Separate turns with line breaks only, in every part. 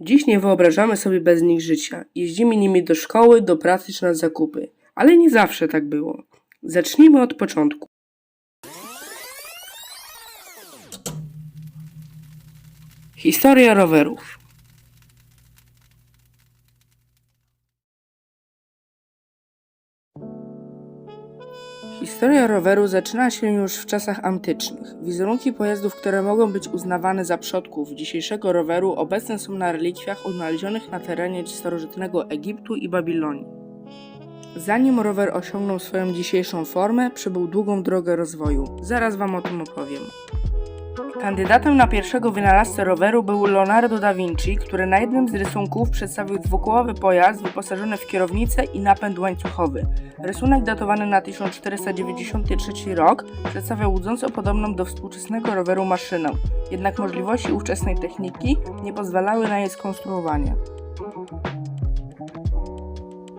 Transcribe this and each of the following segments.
Dziś nie wyobrażamy sobie bez nich życia. Jeździmy nimi do szkoły, do pracy czy na zakupy. Ale nie zawsze tak było. Zacznijmy od początku. Historia rowerów. Historia roweru zaczyna się już w czasach antycznych. Wizerunki pojazdów, które mogą być uznawane za przodków dzisiejszego roweru, obecne są na relikwiach odnalezionych na terenie starożytnego Egiptu i Babilonii. Zanim rower osiągnął swoją dzisiejszą formę, przebył długą drogę rozwoju. Zaraz Wam o tym opowiem. Kandydatem na pierwszego wynalazcę roweru był Leonardo da Vinci, który na jednym z rysunków przedstawił dwukołowy pojazd wyposażony w kierownicę i napęd łańcuchowy. Rysunek datowany na 1493 rok przedstawia łudząco podobną do współczesnego roweru maszynę, jednak możliwości ówczesnej techniki nie pozwalały na jej skonstruowanie.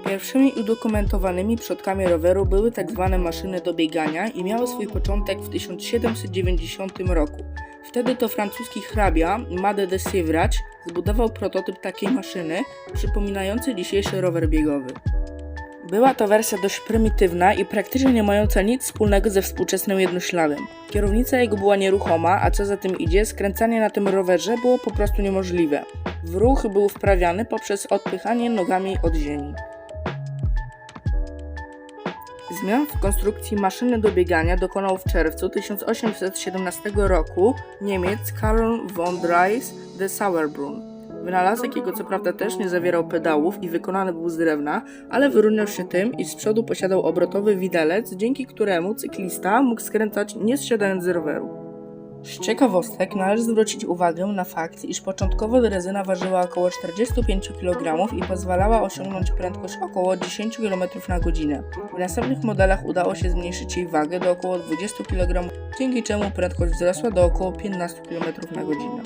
Pierwszymi udokumentowanymi przodkami roweru były tzw. maszyny do biegania i miały swój początek w 1790 roku. Wtedy to francuski hrabia Made de Sievrać zbudował prototyp takiej maszyny, przypominający dzisiejszy rower biegowy. Była to wersja dość prymitywna i praktycznie nie mająca nic wspólnego ze współczesnym jednośladem. Kierownica jego była nieruchoma, a co za tym idzie, skręcanie na tym rowerze było po prostu niemożliwe. W ruch był wprawiany poprzez odpychanie nogami od ziemi. Zmian w konstrukcji maszyny do biegania dokonał w czerwcu 1817 roku Niemiec Karl von Drais de Sauerbrunn. Wynalazek jego co prawda też nie zawierał pedałów i wykonany był z drewna, ale wyróżniał się tym, iż z przodu posiadał obrotowy widelec, dzięki któremu cyklista mógł skręcać nie zsiadając z roweru. Z ciekawostek należy zwrócić uwagę na fakt, iż początkowo rezyna ważyła około 45 kg i pozwalała osiągnąć prędkość około 10 km na godzinę. W następnych modelach udało się zmniejszyć jej wagę do około 20 kg, dzięki czemu prędkość wzrosła do około 15 km na godzinę.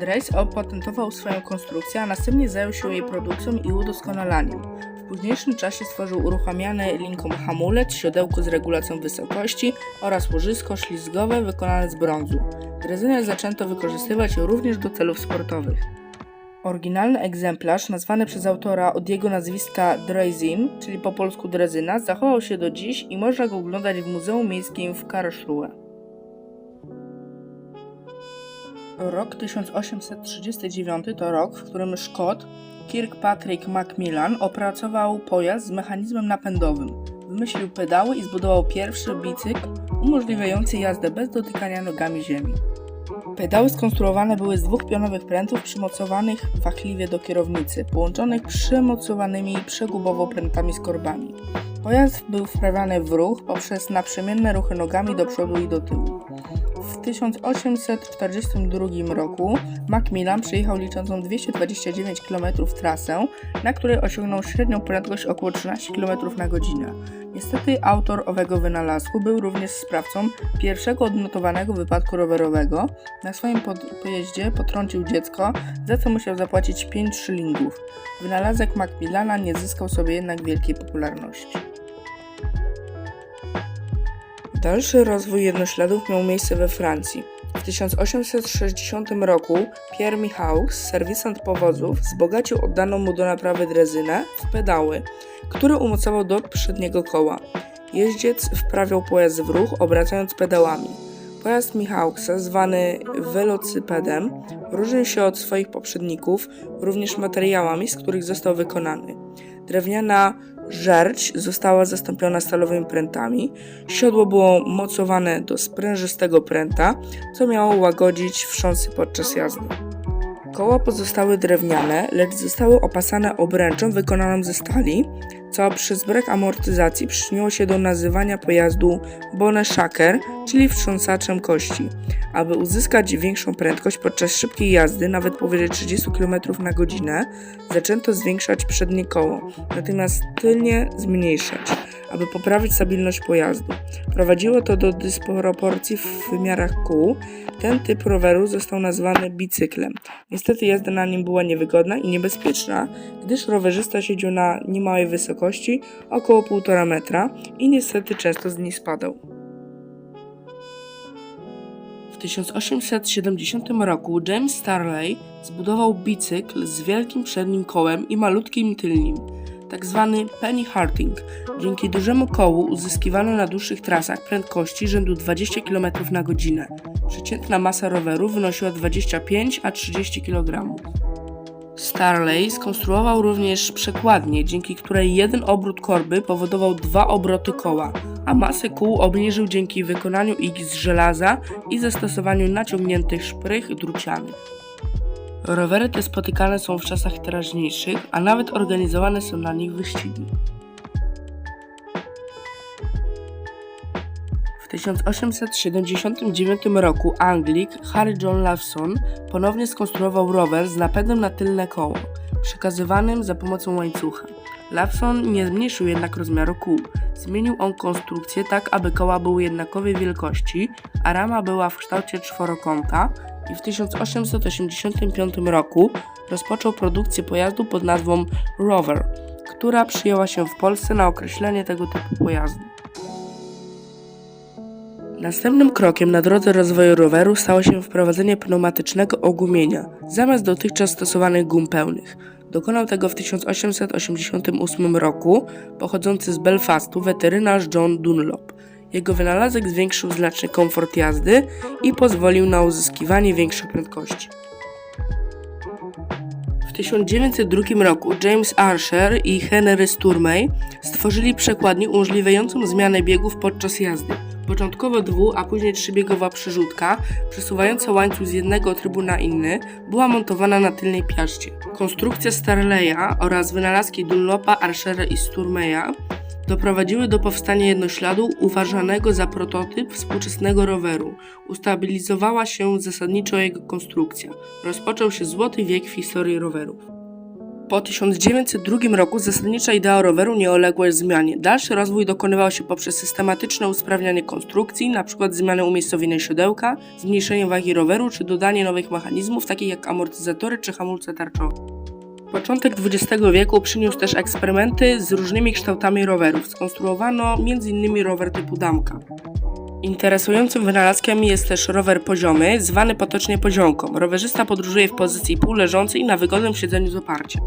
Dreis opatentował swoją konstrukcję, a następnie zajął się jej produkcją i udoskonalaniem. W późniejszym czasie stworzył uruchamiany linką hamulec, siodełko z regulacją wysokości oraz łożysko ślizgowe wykonane z brązu. Drezynę zaczęto wykorzystywać również do celów sportowych. Oryginalny egzemplarz, nazwany przez autora od jego nazwiska Drezin, czyli po polsku drezyna, zachował się do dziś i można go oglądać w Muzeum Miejskim w Karlsruhe. Rok 1839 to rok, w którym Szkot Kirkpatrick Macmillan opracował pojazd z mechanizmem napędowym. Wymyślił pedały i zbudował pierwszy bicykl umożliwiający jazdę bez dotykania nogami ziemi. Pedały skonstruowane były z dwóch pionowych prętów przymocowanych wachliwie do kierownicy, połączonych przymocowanymi przegubowo prętami z korbami. Pojazd był wprawiany w ruch poprzez naprzemienne ruchy nogami do przodu i do tyłu. W 1842 roku Macmillan przejechał liczącą 229 km trasę, na której osiągnął średnią prędkość około 13 km na godzinę. Niestety autor owego wynalazku był również sprawcą pierwszego odnotowanego wypadku rowerowego. Na swoim pojeździe potrącił dziecko, za co musiał zapłacić 5 szylingów. Wynalazek Macmillana nie zyskał sobie jednak wielkiej popularności. Dalszy rozwój jednośladów miał miejsce we Francji. W 1860 roku Pierre Michaux, serwisant powozów, wzbogacił oddaną mu do naprawy drezynę w pedały, które umocował do przedniego koła. Jeździec wprawiał pojazd w ruch, obracając pedałami. Pojazd Michausa, zwany welocypedem, różnił się od swoich poprzedników również materiałami, z których został wykonany. Drewniana żerć została zastąpiona stalowymi prętami, siodło było mocowane do sprężystego pręta, co miało łagodzić wstrząsy podczas jazdy. Koła pozostały drewniane, lecz zostały opasane obręczą wykonaną ze stali, co przez brak amortyzacji przyczyniło się do nazywania pojazdu Boneshaker, czyli wstrząsaczem kości. Aby uzyskać większą prędkość podczas szybkiej jazdy, nawet powyżej 30 km na godzinę, zaczęto zwiększać przednie koło, natomiast tylnie zmniejszać, aby poprawić stabilność pojazdu. Prowadziło to do dysproporcji w wymiarach kół. Ten typ roweru został nazwany bicyklem. Niestety jazda na nim była niewygodna i niebezpieczna, gdyż rowerzysta siedział na niemałej wysokości, około 1,5 metra i niestety często z niej spadał. W 1870 roku James Starley zbudował bicykl z wielkim przednim kołem i malutkim tylnim, tak zwany penny harting. Dzięki dużemu kołu uzyskiwano na dłuższych trasach prędkości rzędu 20 km na godzinę. Przeciętna masa roweru wynosiła 25 a 30 kg. Starley skonstruował również przekładnię, dzięki której jeden obrót korby powodował dwa obroty koła, a masę kół obniżył dzięki wykonaniu ich z żelaza i zastosowaniu naciągniętych szprych drucianych. Rowery te spotykane są w czasach teraźniejszych, a nawet organizowane są na nich wyścigi. W 1879 roku Anglik Harry John Lawson ponownie skonstruował rower z napędem na tylne koło, przekazywanym za pomocą łańcucha. Lawson nie zmniejszył jednak rozmiaru kół. Zmienił on konstrukcję tak, aby koła były jednakowej wielkości, a rama była w kształcie czworokąta i w 1885 roku rozpoczął produkcję pojazdu pod nazwą Rover, która przyjęła się w Polsce na określenie tego typu pojazdu. Następnym krokiem na drodze rozwoju roweru stało się wprowadzenie pneumatycznego ogumienia zamiast dotychczas stosowanych gum pełnych. Dokonał tego w 1888 roku pochodzący z Belfastu weterynarz John Dunlop. Jego wynalazek zwiększył znacznie komfort jazdy i pozwolił na uzyskiwanie większej prędkości. W 1902 roku James Archer i Henry Sturmey stworzyli przekładnię umożliwiającą zmianę biegów podczas jazdy. Początkowo dwu, a później trzybiegowa przerzutka, przesuwająca łańcuch z jednego trybu na inny, była montowana na tylnej piaszcie. Konstrukcja Starleya oraz wynalazki Dunlopa, Archera i Sturmeya doprowadziły do powstania jednośladu uważanego za prototyp współczesnego roweru. Ustabilizowała się zasadniczo jego konstrukcja. Rozpoczął się złoty wiek w historii rowerów. Po 1902 roku zasadnicza idea roweru nie uległa zmianie. Dalszy rozwój dokonywał się poprzez systematyczne usprawnianie konstrukcji, np. zmianę umiejscowienia siodełka, zmniejszenie wagi roweru czy dodanie nowych mechanizmów takich jak amortyzatory czy hamulce tarczowe. Początek XX wieku przyniósł też eksperymenty z różnymi kształtami rowerów. Skonstruowano m.in. rower typu damka. Interesującym wynalazkiem jest też rower poziomy, zwany potocznie poziomką. Rowerzysta podróżuje w pozycji półleżącej na wygodnym siedzeniu z oparciem.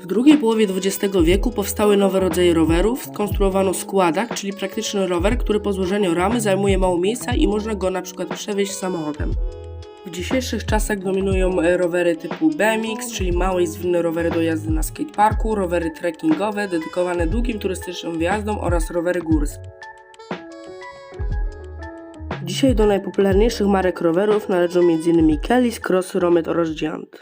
W drugiej połowie XX wieku powstały nowe rodzaje rowerów. Skonstruowano składak, czyli praktyczny rower, który po złożeniu ramy zajmuje mało miejsca i można go na przykład przewieźć samochodem. W dzisiejszych czasach dominują e, rowery typu BMX, czyli małe i zwinne rowery do jazdy na skateparku, rowery trekkingowe dedykowane długim turystycznym wjazdom oraz rowery górskie. Dzisiaj do najpopularniejszych marek rowerów należą m.in. Kellys, Cross, Romet oraz Giant.